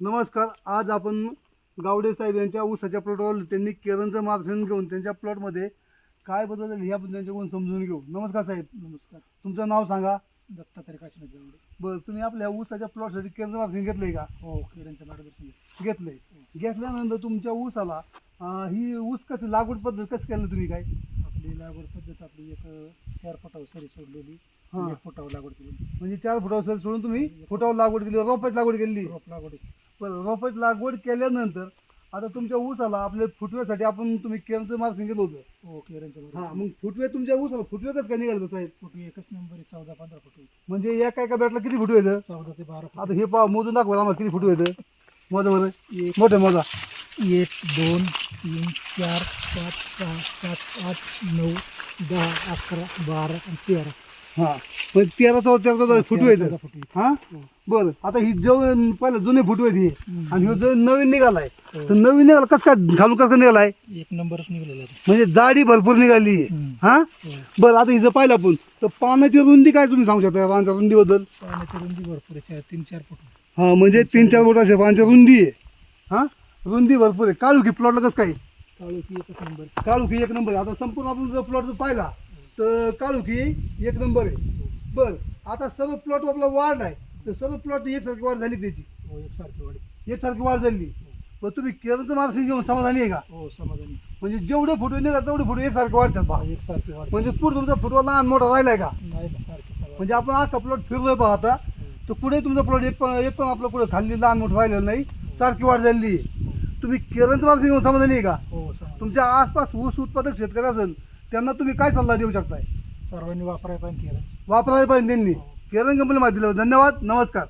नमस्कार आज आपण गावडे साहेब यांच्या ऊसाच्या प्लॉटवर त्यांनी केरनचं मार्गदर्शन घेऊन त्यांच्या प्लॉटमध्ये काय बदल ह्याबद्दल त्यांच्याकडून समजून घेऊ. नमस्कार साहेब. नमस्कार. तुमचं नाव सांगा. दत्तात्रय काशीनाथ गावडे बरं तुम्ही आपल्या ऊसाच्या प्लॉटसाठी केरनचं मार्गदर्शन घेतलंय का? हो किरणचं मार्गदर्शन घेतलं. घेतलंय. घेतल्यानंतर तुमच्या ऊसाला अं, ही ऊस कशी लागवड पद्धत कसं केलं तुम्ही काय? आपली लागवड पद्धत आपली एक अं, चार फुटावर सरी सोडलेली. हा. एक फुटावर लागवड केली. म्हणजे चार फुटावर सर सोडून तुम्ही फुटावर लागवड केली रोपाची लागवड केली. रोप लागवड बरं रोपाची लागवड केल्यानंतर आता तुमच्या ऊसाला आपल्या फुटव्यासाठी आपण तुम्ही केरनचं मार्गदर्शन घेतलं होतं. हो हा मग फुटवे तुमच्या ऊसाला फुटवे कसं काय निघालं साहेब? फुटू एकच नंबर आहे चौदा पंधरा फुट होती. म्हणजे एका एका बॅटला किती फुटवे येतं चौदा ते बारा फुट आता हे पहा मोजून दाखवा आम्हाला किती फुटवे येतं मोजा बरं. एक मोठे मोजा. एक दोन तीन चार पाच सहा सात आठ नऊ दहा अकरा बारा आणि तेरा. हा. म्हणजे तेरा चौदा तेरा चौदा येतं फुट होती. हा. बरं. आता ही जो पहिलं जुने फुटवे आहेत हे. आणि ह्यो जो नवीन निघालाय. हो. तर नवीन निघाला कसं काय घालून कसं काय निघालाय? एक आहे. म्हणजे जाडी भरपूर निघाली. हा? हो. बरं आता हिचं पाहिलं आपण. तर पानाची रुंदी काय तुम्ही सांगू शकता? पानाच्या रुंदीबद्दल? पाण्याची रुंदी भरपूर आहे. चार तीन चार फुट. हा म्हणजे तीन चार फुटाच्या पानाची रुंदी आहे. हा? रुंदी भरपूर आहे. काळू की प्लॉटला कसं काय? काळू की एकच नंबर काळुखी एक नंबर आहे. आता संपूर्ण आपण जर प्लॉट पाहिला तर काळुखी एक नंबर आहे. बर आता सर्व प्लॉट आपला वाढ आहे. तर सर्व प्लॉट एकसारखी वाढ झाली त्याची? हो एकसारखी वाढी एकसारखी वाढ झाली. पण तुम्ही केरळचं मार्गदर्शन घेऊन समाधानी आहे का? हो समाधानी. म्हणजे जेवढे फोटो निघाल तेवढे फोटो एकसारखे वाढतात बा. एकसारखी वाढ म्हणजे पुढे तुमचा फुटबॉल लहान मोठा राहिलाय का? नाही सारखी म्हणजे आपण हा प्लॉट फिरलोय पहा आता. तर पुढे तुमचा प्लॉट एक पण एक पण आपलं पुढे खाल्ली लहान मोठं राहिलेलं नाही. सारखी वाढ झालेली आहे तुम्ही केरळचं मार्गदर्शन घेऊन समाधानी आहे का? हो समाधानी. तुमच्या आसपास ऊस उत्पादक शेतकरी असेल त्यांना तुम्ही काय सल्ला देऊ शकताय? सर्वांनी वापरायला पाहिजे वापरायला पाहिजे त्यांनी. केरळ कंपनी माहिती दिल्याबद्दल धन्यवाद. नमस्कार.